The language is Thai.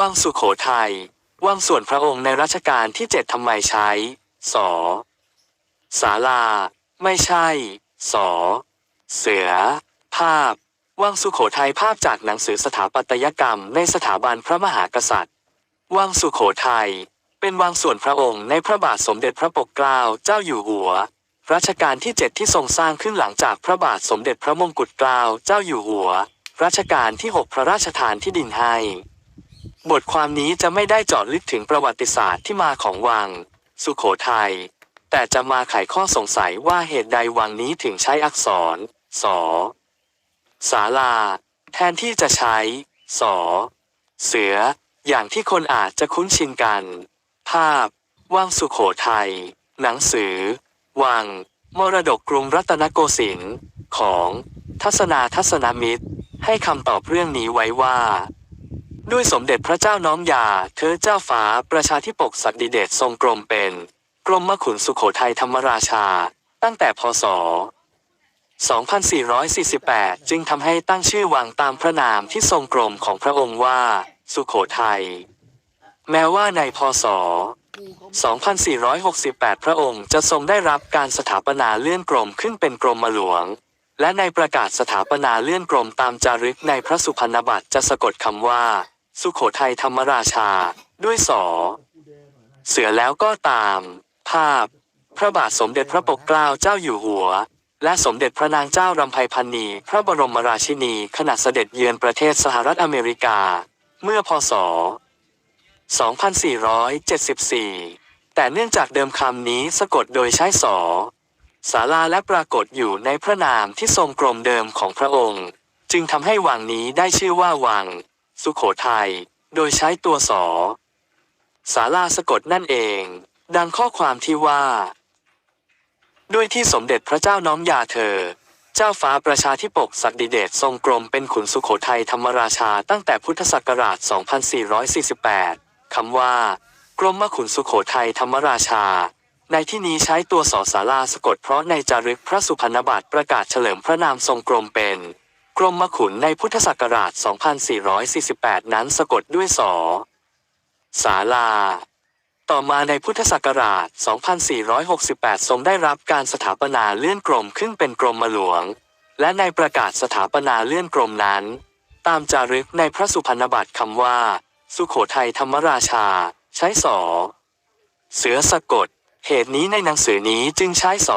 วังสุโขทัยวังส่วนพระองค์ในรัชกาลที่เจ็ดทำไมใช้ สอศาลา ไม่ใช่ สอ เสือ ภาพ วังสุโขทัยภาพจากหนังสือสถาปัตยกรรมในสถาบันพระมหากษัตริย์ วังสุโขทัยเป็นวังส่วนพระองค์ในพระบาทสมเด็จพระปกเกล้าเจ้าอยู่หัว รัชกาลที่7ที่ทรงสร้างขึ้นหลังจากพระบาทสมเด็จพระมงกุฎเกล้าเจ้าอยู่หัว รัชกาลที่6พระราชทานที่ดินให้ บทความนี้จะไม่ได้เจาะลึกถึงประวัติศาสตร์ที่มาของวัง สุโขทัย แต่จะมาไขข้อสงสัยว่าเหตุใดวังนี้ถึงใช้อักษร สอศาลา แทนที่จะใช้ สอ เสือ อย่างที่คนอาจจะคุ้นชินกัน ภาพ วังสุโขทัย หนังสือ วัง มรดกกรุงรัตนโกสินทร์ของ ทัศนาทัศนมิตร ให้คำตอบเรื่องนี้ไว้ว่า ด้วยสมเด็จพระเจ้าน้อมยาเธอเจ้าฟ้าประชาธิปกศักดิเดชทรงกรมเป็น กรมมขุนสุโขทัยธรรมราชา ตั้งแต่พศ 2448 จึงทำให้ตั้งชื่อวังตามพระนามที่ทรงกรมของพระองค์ว่า สุโขทัย แม้ว่าในพศ 2468 พระองค์จะทรงได้รับการสถาปนาเลื่อนกรมขึ้นเป็นกรมหลวง และในประกาศสถาปนาเลื่อนกรมตามจารึกในพระสุพรรณบัตรจะสะกดคำว่า สุโขทัยธรรมราชา ด้วยสอ เสือแล้วก็ตาม ภาพ พระบาทสมเด็จพระปกเกล้าเจ้าอยู่หัว และสมเด็จพระนางเจ้ารำไพพันนีพระบรมราชินีขณะเสด็จเยือนประเทศสหรัฐอเมริกา เมื่อพศ 2474 แต่เนื่องจากเดิมคำนี้สะกดโดยใช้สอศาลาและปรากฏอยู่ในพระนามที่ทรงกรมเดิมของพระองค์ จึงทำให้วังนี้ได้ชื่อว่าวัง สุโขทัย โดยใช้ตัวสอศาลาสะกดนั่นเอง ดังข้อความที่ว่า ด้วยที่สมเด็จพระเจ้าน้อมยาเธอ เจ้าฟ้าประชาธิปกศักดิเดชทรงกรมเป็นขุนสุโขทัยธรรมราชาตั้งแต่พุทธศักราช 2448 คำว่า กรมมขุนสุโขทัยธรรมราชา ในที่นี้ใช้ตัวสอสาราสะกดเพราะในจารึกพระสุพรรณบัตรประกาศเฉลิมพระนามทรงกรมเป็น กรมมขุนในพุทธศักราช 2448 นั้นสะกดด้วยสอศาลา ต่อมาในพุทธศักราช 2468 ทรงได้รับการสถาปนาเลื่อนกรมขึ้นเป็นกรมหลวง และในประกาศสถาปนาเลื่อนกรมนั้น ตามจารึกในพระสุพรรณบัตรคำว่า สุโขทัยธรรมราชา ใช้สอ เสือสะกด เหตุนี้ในหนังสือนี้จึงใช้สอ